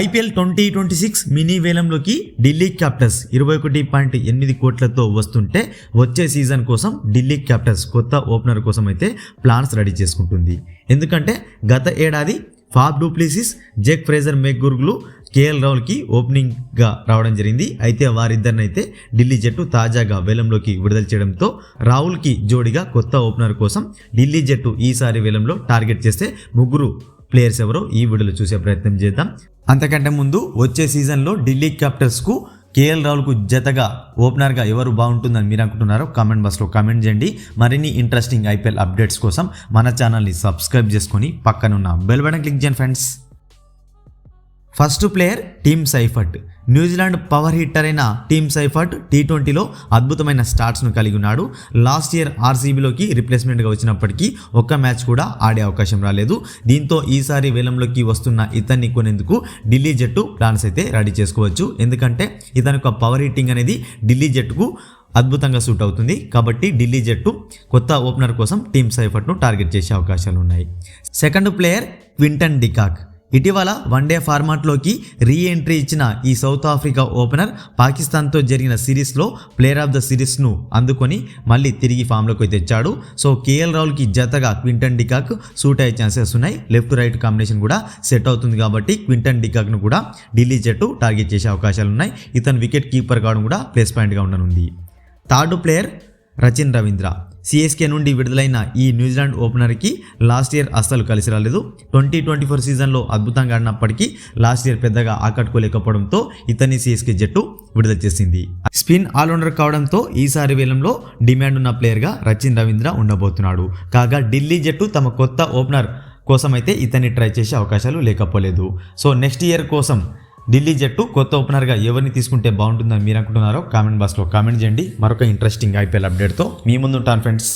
IPL twenty twenty six mini వేలంలోకి Delhi Capitals ఇరవై ఒకటి point ఎనిమిది కోట్లతో వస్తుంటే వచ్చే సీజన్ కోసం ఢిల్లీ క్యాపిటల్స్ కొత్త ఓపెనర్ కోసం అయితే ప్లాన్స్ రెడీ చేసుకుంటుంది. ఎందుకంటే గత ఏడాది Faf du Plessis Jake Fraser మెగ్గుర్గులు KL రాహుల్కి ఓపెనింగ్గా రావడం జరిగింది. అయితే వారిద్దరినైతే ఢిల్లీ జట్టు తాజాగా వేలంలోకి విడుదల చేయడంతో రాహుల్కి జోడిగా కొత్త ఓపెనర్ కోసం ఢిల్లీ జట్టు ఈసారి వేలంలో టార్గెట్ చేస్తే ముగ్గురు ప్లేయర్స్ ఎవరో ఈ వీడియోలో చూసే ప్రయత్నం చేద్దాం. అంతకంటే ముందు వచ్చే సీజన్లో ఢిల్లీ క్యాపిటల్స్కు కేఎల్ రాహుల్కు జతగా ఓపెనర్గా ఎవరు బాగుంటుందని మీరు అనుకుంటున్నారో కామెంట్ బాక్స్లో కామెంట్ చేయండి. మరిన్ని ఇంట్రెస్టింగ్ ఐపీఎల్ అప్డేట్స్ కోసం మన ఛానల్ని సబ్స్క్రైబ్ చేసుకొని పక్కనున్న బెల్ బటన్ క్లిక్ చేయండి friends first player team Seifert New Zealand power hitter అయిన టీమ్ సైఫర్ట్ టీ ట్వంటీలో అద్భుతమైన స్టార్ట్స్ను కలిగి ఉన్నాడు. లాస్ట్ ఇయర్ ఆర్సీబీలోకి రిప్లేస్మెంట్గా వచ్చినప్పటికీ ఒక్క మ్యాచ్ కూడా ఆడే అవకాశం రాలేదు. దీంతో ఈసారి వేలంలోకి వస్తున్న ఇతన్ని కొనేందుకు ఢిల్లీ జట్టు ప్లాన్స్ అయితే రెడీ చేసుకోవచ్చు. ఎందుకంటే ఇతని యొక్క పవర్ హిట్టింగ్ అనేది ఢిల్లీ జట్టుకు అద్భుతంగా సూట్ అవుతుంది. కాబట్టి ఢిల్లీ జట్టు కొత్త ఓపెనర్ కోసం టీమ్ సైఫర్ట్ను టార్గెట్ చేసే అవకాశాలు ఉన్నాయి second player Quinton de Kock. ఇటీవల వన్డే ఫార్మాట్లోకి రీ ఎంట్రీ ఇచ్చిన ఈ సౌత్ ఆఫ్రికా ఓపెనర్ పాకిస్తాన్తో జరిగిన సిరీస్లో ప్లేయర్ ఆఫ్ ద సిరీస్ను అందుకొని మళ్ళీ తిరిగి ఫామ్లోకి తెచ్చాడు. సో కేఎల్ రాహుల్కి జతగా క్వింటన్ డికాక్ సూట్ అయ్యే ఛాన్సెస్ ఉన్నాయి. లెఫ్ట్ రైట్ కాంబినేషన్ కూడా సెట్ అవుతుంది కాబట్టి క్వింటన్ డికాక్ను కూడా ఢిల్లీ జట్టు టార్గెట్ చేసే అవకాశాలు ఉన్నాయి. ఇతను వికెట్ కీపర్ కావడం కూడా ప్లేస్ పాయింట్గా ఉండనుంది. Third player Rachin Ravindra. CSK నుండి విడుదలైన ఈ న్యూజిలాండ్ ఓపెనర్కి లాస్ట్ ఇయర్ అస్సలు కలిసి రాలేదు. ట్వంటీ ట్వంటీ ఫోర్ సీజన్లో అద్భుతంగా ఆడినప్పటికీ లాస్ట్ ఇయర్ పెద్దగా ఆకట్టుకోలేకపోవడంతో ఇతన్ని సిఎస్కే జట్టు విడుదల చేసింది. స్పిన్ ఆల్రౌండర్ కావడంతో ఈసారి వేలంలో డిమాండ్ ఉన్న ప్లేయర్గా రచిన్ రవీంద్ర ఉండబోతున్నాడు. కాగా ఢిల్లీ జట్టు తమ కొత్త ఓపెనర్ కోసం అయితే ఇతన్ని ట్రై చేసే అవకాశాలు లేకపోలేదు. సో నెక్స్ట్ ఇయర్ కోసం ఢిల్లీ జట్టు కొత్త ఓపెనర్గా ఎవరిని తీసుకుంటే బాగుంటుందని మీరు అనుకుంటున్నారో కామెంట్ బాక్స్లో కామెంట్ చేయండి. మరొక ఇంట్రెస్టింగ్ ఐపీఎల్ అప్డేట్తో మీ ముందు ఉంటాను ఫ్రెండ్స్